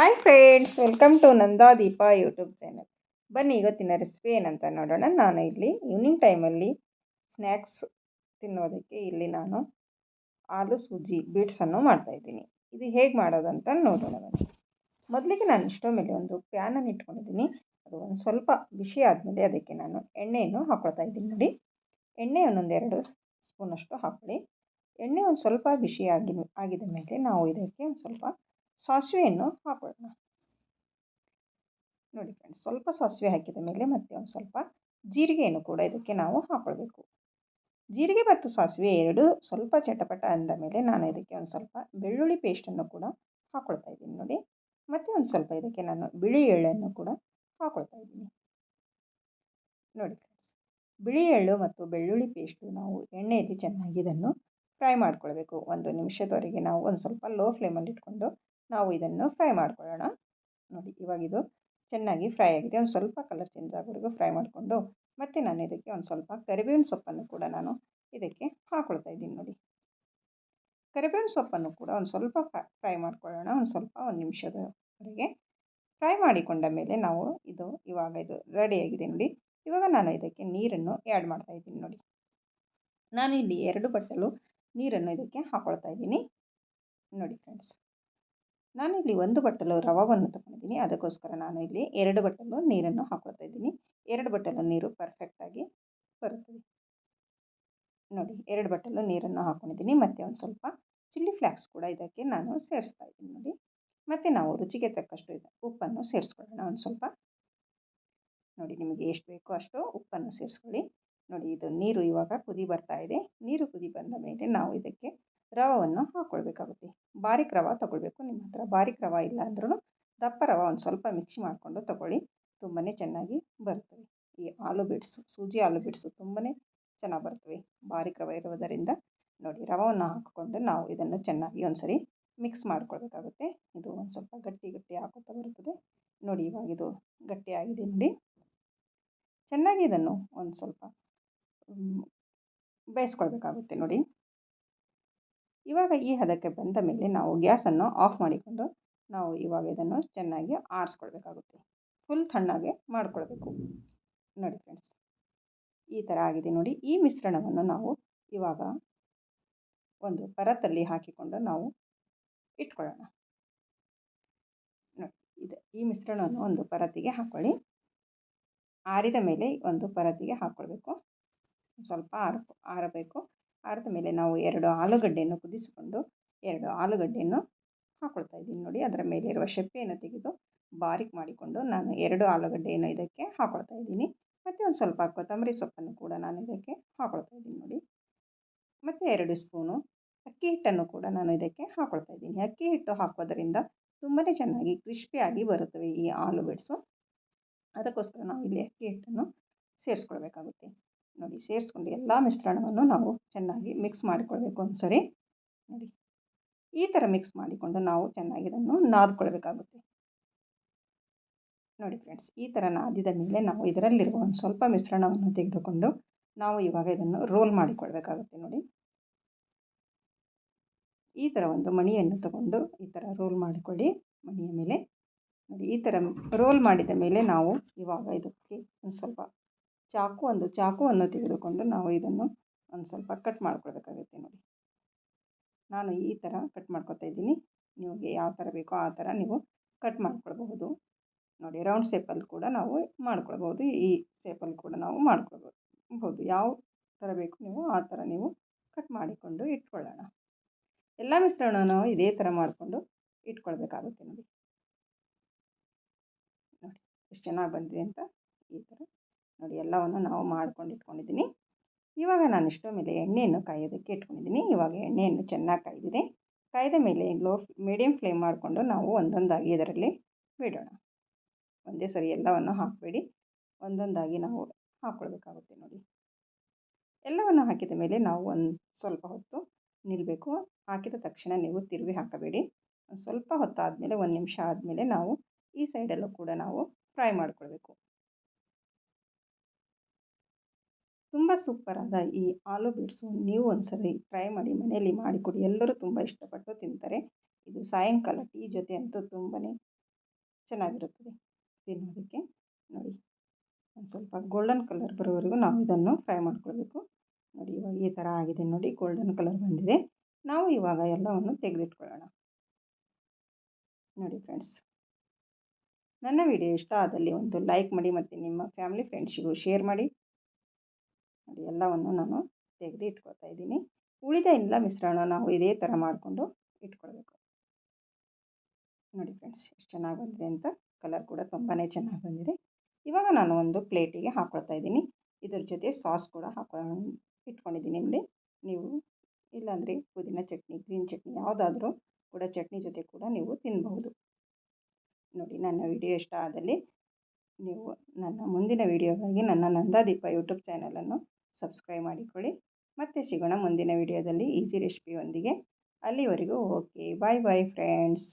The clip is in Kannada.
Hi friends welcome to Nanda Deepa YouTube channel ಬನ್ನಿ, ಇವತ್ತಿನ ರೆಸಿಪಿ ಏನಂತ ನೋಡೋಣ. ನಾನು ಇಲ್ಲಿ ಈವ್ನಿಂಗ್ ಟೈಮಲ್ಲಿ ಸ್ನ್ಯಾಕ್ಸ್ ತಿನ್ನೋದಕ್ಕೆ ಇಲ್ಲಿ ನಾನು ಆಲೂ ಸೂಜಿ ಬೀಟ್ಸನ್ನು ಮಾಡ್ತಾಯಿದ್ದೀನಿ ಇದು ಹೇಗೆ ಮಾಡೋದಂತ ನೋಡೋಣ ಬನ್ನಿ. ಮೊದಲಿಗೆ ನಾನು ಇಷ್ಟೋ ಮೇಲೆ ಒಂದು ಪ್ಯಾನನ್ನು ಇಟ್ಕೊಂಡಿದ್ದೀನಿ. ಅದು ಒಂದು ಸ್ವಲ್ಪ ಬಿಸಿ ಆದಮೇಲೆ ಅದಕ್ಕೆ ನಾನು ಎಣ್ಣೆಯನ್ನು ಹಾಕ್ಕೊಳ್ತಾ ಇದ್ದೀನಿ ನೋಡಿ. ಎಣ್ಣೆ ಒಂದೊಂದೆರಡು ಸ್ಪೂನಷ್ಟು ಹಾಕೊಳ್ಳಿ. ಎಣ್ಣೆ ಒಂದು ಸ್ವಲ್ಪ ಬಿಸಿ ಆಗಿ, ಆಗಿದ ಮೇಲೆ ನಾವು ಇದಕ್ಕೆ ಒಂದು ಸ್ವಲ್ಪ ಸಾಸಿವೆಯನ್ನು ಹಾಕೊಳ್ಳೋಣ. ನೋಡಿ ಫ್ರೆಂಡ್ಸ್ ಸ್ವಲ್ಪ ಸಾಸಿವೆ ಹಾಕಿದ ಮೇಲೆ ಮತ್ತೆ ಒಂದು ಸ್ವಲ್ಪ ಜೀರಿಗೆಯನ್ನು ಕೂಡ ಇದಕ್ಕೆ ನಾವು ಹಾಕೊಳ್ಬೇಕು. ಜೀರಿಗೆ ಮತ್ತು ಸಾಸಿವೆ ಎರಡು ಸ್ವಲ್ಪ ಚಟಪಟ ಅಂದ ಮೇಲೆ ನಾನು ಇದಕ್ಕೆ ಒಂದು ಸ್ವಲ್ಪ ಬೆಳ್ಳುಳ್ಳಿ ಪೇಸ್ಟನ್ನು ಕೂಡ ಹಾಕೊಳ್ತಾ ಇದ್ದೀನಿ ನೋಡಿ. ಮತ್ತೆ ಒಂದು ಸ್ವಲ್ಪ ಇದಕ್ಕೆ ನಾನು ಬಿಳಿ ಎಳ್ಳನ್ನು ಕೂಡ ಹಾಕೊಳ್ತಾ ಇದ್ದೀನಿ. ನೋಡಿ ಫ್ರೆಂಡ್ಸ್ ಬಿಳಿ ಎಳ್ಳು ಮತ್ತು ಬೆಳ್ಳುಳ್ಳಿ ಪೇಸ್ಟು ನಾವು ಎಣ್ಣೆಯಲ್ಲಿ ಚೆನ್ನಾಗಿ ಇದನ್ನು ಫ್ರೈ ಮಾಡ್ಕೊಳ್ಬೇಕು. ಒಂದು ನಿಮಿಷದವರೆಗೆ ನಾವು ಒಂದು ಸ್ವಲ್ಪ ಲೋ ಫ್ಲೇಮಲ್ಲಿ ಇಟ್ಕೊಂಡು ನಾವು ಇದನ್ನು ಫ್ರೈ ಮಾಡ್ಕೊಳ್ಳೋಣ. ನೋಡಿ, ಇವಾಗ ಇದು ಚೆನ್ನಾಗಿ ಫ್ರೈ ಆಗಿದೆ. ಒಂದು ಸ್ವಲ್ಪ ಕಲರ್ ಚೇಂಜ್ ಆಗೋವರೆಗೂ ಫ್ರೈ ಮಾಡಿಕೊಂಡು, ಮತ್ತು ನಾನು ಇದಕ್ಕೆ ಒಂದು ಸ್ವಲ್ಪ ಕರಿಬೇವಿನ ಸೊಪ್ಪನ್ನು ಕೂಡ ನಾನು ಇದಕ್ಕೆ ಹಾಕ್ಕೊಳ್ತಾ ಇದ್ದೀನಿ ನೋಡಿ. ಕರಿಬೇವಿನ ಸೊಪ್ಪನ್ನು ಕೂಡ ಒಂದು ಸ್ವಲ್ಪ ಫ್ರೈ ಮಾಡ್ಕೊಳ್ಳೋಣ. ಒಂದು ಸ್ವಲ್ಪ ಒಂದು ನಿಮಿಷದವರೆಗೆ ಫ್ರೈ ಮಾಡಿಕೊಂಡ ಮೇಲೆ ನಾವು ಇದು ಇವಾಗ ಇದು ರೆಡಿಯಾಗಿದೆ ನೋಡಿ. ಇವಾಗ ನಾನು ಇದಕ್ಕೆ ನೀರನ್ನು ಆ್ಯಡ್ ಮಾಡ್ತಾ ಇದ್ದೀನಿ ನೋಡಿ. ನಾನು ಇಲ್ಲಿ ಎರಡು ಬಟ್ಟಲು ನೀರನ್ನು ಇದಕ್ಕೆ ಹಾಕ್ಕೊಳ್ತಾ ಇದ್ದೀನಿ. ನೋಡಿ ಫ್ರೆಂಡ್ಸ್ ನಾನು ಇಲ್ಲಿ ಒಂದು ಬಟ್ಟಲು ರವವನ್ನು ತಗೊಂಡಿದ್ದೀನಿ. ಅದಕ್ಕೋಸ್ಕರ ನಾನು ಇಲ್ಲಿ ಎರಡು ಬಟ್ಟಲು ನೀರನ್ನು ಹಾಕೋತಾ ಇದ್ದೀನಿ. ಎರಡು ಬಟ್ಟಲು ನೀರು ಪರ್ಫೆಕ್ಟಾಗಿ ಬರುತ್ತದೆ. ನೋಡಿ, ಎರಡು ಬಟ್ಟಲು ನೀರನ್ನು ಹಾಕೊಂಡಿದ್ದೀನಿ. ಮತ್ತು ಒಂದು ಸ್ವಲ್ಪ ಚಿಲ್ಲಿ ಫ್ಲ್ಯಾಕ್ಸ್ ಕೂಡ ಇದಕ್ಕೆ ನಾನು ಸೇರಿಸ್ತಾ ಇದ್ದೀನಿ ನೋಡಿ. ಮತ್ತು ನಾವು ರುಚಿಗೆ ತಕ್ಕಷ್ಟು ಇದು ಉಪ್ಪನ್ನು ಸೇರಿಸ್ಕೊಳ್ಳೋಣ. ಒಂದು ಸ್ವಲ್ಪ. ನೋಡಿ, ನಿಮಗೆ ಎಷ್ಟು ಬೇಕೋ ಅಷ್ಟು ಉಪ್ಪನ್ನು ಸೇರಿಸ್ಕೊಳ್ಳಿ. ನೋಡಿ, ಇದು ನೀರು ಇವಾಗ ಕುದಿ ಬರ್ತಾ ಇದೆ. ನೀರು ಕುದಿ ಬಂದ ಮೇಲೆ ನಾವು ಇದಕ್ಕೆ ರವವನ್ನು ಹಾಕ್ಕೊಳ್ಬೇಕಾಗುತ್ತೆ ಬಾರಿಕ್ ರವ ತೊಗೊಳ್ಬೇಕು ನಿಮ್ಮ ಹತ್ರ. ಬಾರಿಕ್ ರವ ಇಲ್ಲ ಅಂದ್ರೂ ದಪ್ಪ ರವ ಒಂದು ಸ್ವಲ್ಪ ಮಿಕ್ಸ್ ಮಾಡಿಕೊಂಡು ತಗೊಳ್ಳಿ. ತುಂಬಾ ಚೆನ್ನಾಗಿ ಬರ್ತವೆ ಈ ಆಲೂ ಬಿಡ್ಸು, ಸೂಜಿ ಆಲೂ ಬಿಡ್ಸು ತುಂಬಾ ಚೆನ್ನಾಗಿ ಬರ್ತವೆ. ಬಾರಿಕ್ ರವೆ ಇರುವುದರಿಂದ ನೋಡಿ ರವವನ್ನು ಹಾಕಿಕೊಂಡು ನಾವು ಇದನ್ನು ಚೆನ್ನಾಗಿ ಒಂದ್ಸರಿ ಮಿಕ್ಸ್ ಮಾಡ್ಕೊಳ್ಬೇಕಾಗುತ್ತೆ. ಇದು ಒಂದು ಸ್ವಲ್ಪ ಗಟ್ಟಿ ಗಟ್ಟಿ ಹಾಕುತ್ತಾ ಬರುತ್ತದೆ. ನೋಡಿ ಇವಾಗ ಇದು ಗಟ್ಟಿಯಾಗಿದೆ ನೋಡಿ. ಚೆನ್ನಾಗಿ ಇದನ್ನು ಒಂದು ಸ್ವಲ್ಪ ಬೇಯಿಸ್ಕೊಳ್ಬೇಕಾಗುತ್ತೆ ನೋಡಿ. ಇವಾಗ ಈ ಹದಕ್ಕೆ ಬಂದ ಮೇಲೆ ನಾವು ಗ್ಯಾಸನ್ನು ಆಫ್ ಮಾಡಿಕೊಂಡು ನಾವು ಇವಾಗ ಇದನ್ನು ಚೆನ್ನಾಗಿ ಆರಿಸ್ಕೊಳ್ಬೇಕಾಗುತ್ತೆ. ಫುಲ್ ತಣ್ಣಗೆ ಮಾಡಿಕೊಳ್ಬೇಕು. ನೋಡಿ ಫ್ರೆಂಡ್ಸ್, ಈ ಥರ ಆಗಿದೆ ನೋಡಿ. ಈ ಮಿಶ್ರಣವನ್ನು ನಾವು ಇವಾಗ ಒಂದು ಪರತಲ್ಲಿ ಹಾಕಿಕೊಂಡು ನಾವು ಇಟ್ಕೊಳ್ಳೋಣ. ನೋಡಿ, ಇದು ಈ ಮಿಶ್ರಣವನ್ನು ಒಂದು ಪರತಿಗೆ ಹಾಕ್ಕೊಳ್ಳಿ ಆರಿದ ಮೇಲೆ ಒಂದು ಪರತಿಗೆ ಹಾಕ್ಕೊಳ್ಬೇಕು. ಸ್ವಲ್ಪ ಆರ ಆರಬೇಕು. ಆರಿದ ಮೇಲೆ ನಾವು ಎರಡು ಆಲೂಗಡ್ಡೆಯನ್ನು ಕುದಿಸಿಕೊಂಡು ಎರಡು ಆಲೂಗಡ್ಡೆಯನ್ನು ಹಾಕ್ಕೊಳ್ತಾ ಇದ್ದೀನಿ ನೋಡಿ. ಅದರ ಮೇಲಿರುವ ಶೆಪ್ಪೆಯನ್ನು ತೆಗೆದು ಬಾರಿಕ್ ಮಾಡಿಕೊಂಡು ನಾನು ಎರಡು ಆಲೂಗಡ್ಡೆಯನ್ನು ಇದಕ್ಕೆ ಹಾಕ್ಕೊಳ್ತಾ ಇದ್ದೀನಿ. ಮತ್ತು ಒಂದು ಸ್ವಲ್ಪ ಕೊತ್ತಂಬರಿ ಸೊಪ್ಪನ್ನು ಕೂಡ ನಾನು ಇದಕ್ಕೆ ಹಾಕ್ಕೊಳ್ತಾ ಇದ್ದೀನಿ ನೋಡಿ. ಮತ್ತು ಎರಡು ಸ್ಪೂನು ಅಕ್ಕಿ ಹಿಟ್ಟನ್ನು ಕೂಡ ನಾನು ಇದಕ್ಕೆ ಹಾಕ್ಕೊಳ್ತಾ ಇದ್ದೀನಿ. ಅಕ್ಕಿ ಹಿಟ್ಟು ಹಾಕೋದರಿಂದ ತುಂಬಾ ಚೆನ್ನಾಗಿ ಕ್ರಿಸ್ಪಿಯಾಗಿ ಬರುತ್ತವೆ ಈ ಆಲೂ ಬಿಡ್ಸು ಅದಕ್ಕೋಸ್ಕರ ನಾವು ಇಲ್ಲಿ ಅಕ್ಕಿ ಹಿಟ್ಟನ್ನು ಸೇರಿಸ್ಕೊಳ್ಬೇಕಾಗುತ್ತೆ. ನೋಡಿ, ಸೇರಿಸ್ಕೊಂಡು ಎಲ್ಲ ಮಿಶ್ರಣವನ್ನು ನಾವು ಚೆನ್ನಾಗಿ ಮಿಕ್ಸ್ ಮಾಡಿಕೊಳ್ಬೇಕು ಒಂದು ಸರಿ ನೋಡಿ, ಈ ಥರ ಮಿಕ್ಸ್ ಮಾಡಿಕೊಂಡು ನಾವು ಚೆನ್ನಾಗಿ ಇದನ್ನು ನಾದ್ಕೊಳ್ಬೇಕಾಗುತ್ತೆ. ನೋಡಿ ಫ್ರೆಂಡ್ಸ್ ಈ ಥರ ನಾದಿದ ಮೇಲೆ ನಾವು ಇದರಲ್ಲಿರುವ ಒಂದು ಸ್ವಲ್ಪ ಮಿಶ್ರಣವನ್ನು ತೆಗೆದುಕೊಂಡು ನಾವು ಇವಾಗ ಇದನ್ನು ರೋಲ್ ಮಾಡಿಕೊಳ್ಬೇಕಾಗುತ್ತೆ ನೋಡಿ. ಈ ಥರ ಒಂದು ಮಣಿಯನ್ನು ತಗೊಂಡು ಈ ಥರ ರೋಲ್ ಮಾಡಿಕೊಳ್ಳಿ ಮಣಿಯ ಮೇಲೆ. ನೋಡಿ, ಈ ಥರ ರೋಲ್ ಮಾಡಿದ ಮೇಲೆ ನಾವು ಇವಾಗ ಇದಕ್ಕೆ ಒಂದು ಸ್ವಲ್ಪ ಚಾಕು ಒಂದು ಚಾಕುವನ್ನು ತೆಗೆದುಕೊಂಡು ನಾವು ಇದನ್ನು ಒಂದು ಸ್ವಲ್ಪ ಕಟ್ ಮಾಡ್ಕೊಳ್ಬೇಕಾಗುತ್ತೆ ನೋಡಿ. ನಾನು ಈ ಥರ ಕಟ್ ಮಾಡ್ಕೊತಾ ಇದ್ದೀನಿ. ನಿಮಗೆ ಯಾವ ಥರ ಬೇಕೋ ಆ ಥರ ನೀವು ಕಟ್ ಮಾಡ್ಕೊಳ್ಬಹುದು. ನೋಡಿ ರೌಂಡ್ ಶೇಪಲ್ಲಿ ಕೂಡ ನಾವು ಮಾಡ್ಕೊಳ್ಬೋದು ಈ ಶೇಪಲ್ಲಿ ಕೂಡ ನಾವು ಮಾಡ್ಕೊಳ್ಬೋದು ಯಾವ ಥರ ಬೇಕು ನೀವು ಆ ಥರ ನೀವು ಕಟ್ ಮಾಡಿಕೊಂಡು ಇಟ್ಕೊಳ್ಳೋಣ. ಎಲ್ಲ ಮಿಶ್ರಣ ನಾವು ಇದೇ ಥರ ಮಾಡಿಕೊಂಡು ಇಟ್ಕೊಳ್ಬೇಕಾಗುತ್ತೆ ನೋಡಿ. ನೋಡಿ, ಎಷ್ಟು ಚೆನ್ನಾಗಿ ಬಂದಿದೆ ಅಂತ ಈ ಥರ ನೋಡಿ, ಎಲ್ಲವನ್ನು ನಾವು ಮಾಡ್ಕೊಂಡು ಇಟ್ಕೊಂಡಿದ್ದೀನಿ. ಇವಾಗ ನಾನು ಇಷ್ಟೋ ಮೇಲೆ ಎಣ್ಣೆಯನ್ನು ಕಾಯೋದಕ್ಕೆ ಇಟ್ಕೊಂಡಿದ್ದೀನಿ. ಇವಾಗ ಎಣ್ಣೆಯನ್ನು ಚೆನ್ನಾಗಿ ಕಾಯ್ದಿದೆ. ಕಾಯ್ದ ಮೇಲೆ ಲೋ ಮೀಡಿಯಮ್ ಫ್ಲೇಮ್ ಮಾಡಿಕೊಂಡು ನಾವು ಒಂದೊಂದಾಗಿ ಇದರಲ್ಲಿ ಬಿಡೋಣ. ಒಂದೇ ಸರಿ ಎಲ್ಲವನ್ನು ಹಾಕಬೇಡಿ. ಒಂದೊಂದಾಗಿ ನಾವು ಹಾಕ್ಕೊಳ್ಬೇಕಾಗುತ್ತೆ ನೋಡಿ. ಎಲ್ಲವನ್ನು ಹಾಕಿದ ಮೇಲೆ ನಾವು ಒಂದು ಸ್ವಲ್ಪ ಹೊತ್ತು ನಿಲ್ಲಬೇಕು. ಹಾಕಿದ ತಕ್ಷಣ ನೀವು ತಿರುವಿ ಹಾಕಬೇಡಿ. ಸ್ವಲ್ಪ ಹೊತ್ತಾದಮೇಲೆ, ಒಂದು ನಿಮಿಷ ಆದಮೇಲೆ ನಾವು ಈ ಸೈಡಲ್ಲೂ ಕೂಡ ನಾವು ಫ್ರೈ ಮಾಡ್ಕೊಳ್ಬೇಕು. ತುಂಬ ಸೂಪರಾದ ಈ ಆಲೂ ಬಿಡ್ಸು ನೀವು ಒಂದು ಸರಿ ಟ್ರೈ ಮಾಡಿ ಮನೆಯಲ್ಲಿ ಮಾಡಿಕೊಡಿ ಎಲ್ಲರೂ ತುಂಬ ಇಷ್ಟಪಟ್ಟು ತಿಂತಾರೆ. ಇದು ಸಾಯಂಕಾಲ ಟೀ ಜೊತೆ ಅಂತೂ ತುಂಬಾ ಚೆನ್ನಾಗಿರುತ್ತದೆ. ತಿನ್ನೋದಕ್ಕೆ ನೋಡಿ. ಒಂದು ಸ್ವಲ್ಪ ಗೋಲ್ಡನ್ ಕಲರ್ ಬರೋವರೆಗೂ ನಾವು ಇದನ್ನು ಫ್ರೈ ಮಾಡ್ಕೊಳ್ಬೇಕು. ನೋಡಿ ಇವಾಗ ಈ ಥರ ಆಗಿದೆ ನೋಡಿ ಗೋಲ್ಡನ್ ಕಲರ್ ಬಂದಿದೆ. ನಾವು ಇವಾಗ ಎಲ್ಲವನ್ನು ತೆಗೆದಿಟ್ಕೊಳ್ಳೋಣ. ನೋಡಿ ಫ್ರೆಂಡ್ಸ್ ನನ್ನ ವಿಡಿಯೋ ಇಷ್ಟ ಆದಲ್ಲಿ ಒಂದು ಲೈಕ್ ಮಾಡಿ ಮತ್ತು ನಿಮ್ಮ ಫ್ಯಾಮಿಲಿ ಫ್ರೆಂಡ್ಸಿಗೂ ಶೇರ್ ಮಾಡಿ. ನೋಡಿ ಎಲ್ಲವನ್ನು ನಾನು ತೆಗೆದು ಇಟ್ಕೊಳ್ತಾ ಇದ್ದೀನಿ. ಉಳಿದ ಎಲ್ಲ ಮಿಶ್ರಣ ನಾವು ಇದೇ ಥರ ಮಾಡಿಕೊಂಡು ಇಟ್ಕೊಳ್ಬೇಕು. ನೋಡಿ ಫ್ರೆಂಡ್ಸ್, ಎಷ್ಟು ಚೆನ್ನಾಗಿ ಬಂದಿದೆ ಅಂತ ಕಲರ್ ಕೂಡ ತುಂಬಾ ಚೆನ್ನಾಗಿ ಬಂದಿದೆ. ಇವಾಗ ನಾನು ಒಂದು ಪ್ಲೇಟಿಗೆ ಹಾಕ್ಕೊಳ್ತಾ ಇದ್ದೀನಿ. ಇದ್ರ ಜೊತೆ ಸಾಸ್ ಕೂಡ ಹಾಕೊಂಡು ಇಟ್ಕೊಂಡಿದ್ದೀನಿ ಇಲ್ಲಿ ನೀವು ಇಲ್ಲಾಂದರೆ ಪುದೀನ ಚಟ್ನಿ, ಗ್ರೀನ್ ಚಟ್ನಿ ಯಾವುದಾದ್ರೂ ಕೂಡ ಚಟ್ನಿ ಜೊತೆ ಕೂಡ ನೀವು ತಿನ್ನಬಹುದು ನೋಡಿ, ನನ್ನ ವಿಡಿಯೋ ಇಷ್ಟ ಆದಲ್ಲಿ ನೀವು ನನ್ನ ಮುಂದಿನ ವಿಡಿಯೋಗಾಗಿ ನನ್ನ ನಂದಾದೀಪ ಯೂಟ್ಯೂಬ್ ಚಾನಲನ್ನು ಸಬ್ಸ್ಕ್ರೈಬ್ ಮಾಡಿಕೊಳ್ಳಿ. ಮತ್ತೆ ಸಿಗೋಣ ಮುಂದಿನ ವಿಡಿಯೋದಲ್ಲಿ ಈಸಿ ರೆಸಿಪಿಯೊಂದಿಗೆ ಅಲ್ಲಿವರೆಗೂ ಓಕೆ ಬಾಯ್ ಬಾಯ್ ಫ್ರೆಂಡ್ಸ್